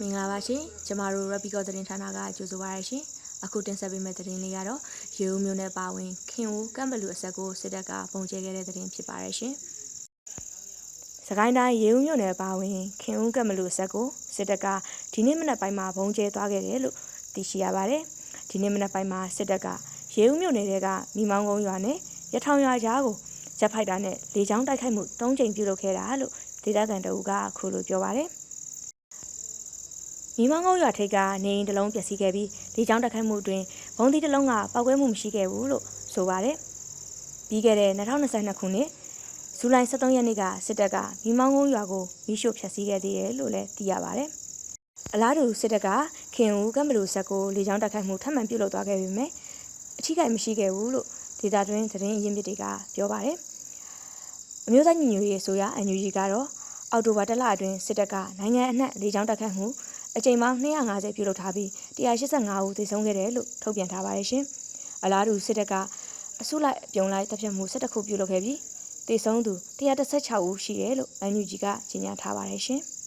မင်္ဂလာပါရှင်ကျမတို့ Rapico သတင်းဌာနကကြိုဆိုပါရရှင်အခုတင်ဆက်ပေးမယ့်သတင်းလေးကတော့ရေဦးမျိုးနဲ့ပါဝင်ခင်ဦးကမ်ဘလူအဆက်ကိုစစ်တပ်ကပုံကျဲခဲ့တဲ့သတင်းဖြစ်ပါရရှင်စကိုင်းတိုင်းရေဦးမျိုးနဲ့ပါဝင်ခင်ဦးကမ်ဘလူအဆက်ကိုစစ်တပ်ကဒီနေ့မနက်ပိုင်းမှာပုံကျဲသွားခဲ့တယ်လို့သိရှိရပါတယ်ဒီနေ့မနက်ပိုင်းမှာစစ်တပ်ကရေဦးမျိုးနယ်တဲကမိမောင်းကုန်းရွာနဲ့ရထောင်ရွာကြားကိုဂျက်ဖိုက်တာနဲ့လေကြောင်းတိုက်ခိုက်မှု၃ကြိမ်ပြုလုပ်ခဲ့တာလို့ဒေသခံတအူးကအခုလိုပြောပါတယ် မိမငုံရွာထိပ်ကနေအိမ်တစ်လုံးပျက်စီးခဲ့ပြီးလေကြောင်းတက်ခတ်မှုအတွင်းဘုံသီးတစ်လုံးကပောက်ကွဲမှုမရှိခဲ့ဘူးလို့ဆိုပါတယ်။ပြီးခဲ့တဲ့2022ခုနှစ်ဇူလိုင်23ရက်နေ့ကစစ်တပ်ကမိမငုံရွာကိုမိရှို့ဖျက်ဆီးခဲ့သေးတယ်လို့လည်းသိရပါတယ်။အလားတူစစ်တပ်ကခင်ဦးကမ်ဘလူဆက်ကိုလေကြောင်းတက်ခတ်မှုထပ်မံပြုလုပ်သွားခဲ့ပေမဲ့အထီးကိမရှိခဲ့ဘူးလို့ဒေတာတွင်းသတင်းအရင်းမြစ်တွေကပြောပါတယ်။အမျိုးသားညီညွတ်ရေးအစိုးရ NUG ကတော့ အောက်တိုဘာတလအတွင်းစစ်တပ်ကနိုင်ငံအနှံ့လေကြောင်းတက်ခတ်မှုအကြိမ်ပေါင်း250ပြုလုပ်ထားပြီး185ဦးသေဆုံးခဲ့တယ်လို့ထုတ်ပြန်ထားပါတယ်ရှင်။အလားတူစစ်တပ်ကအစုလိုက်အပြုံလိုက်တပ်ဖြတ်မှု17ခုပြုလုပ်ခဲ့ပြီးသေဆုံးသူ116ဦးရှိတယ်လို့ NUG ကကြေညာထားပါတယ်ရှင်။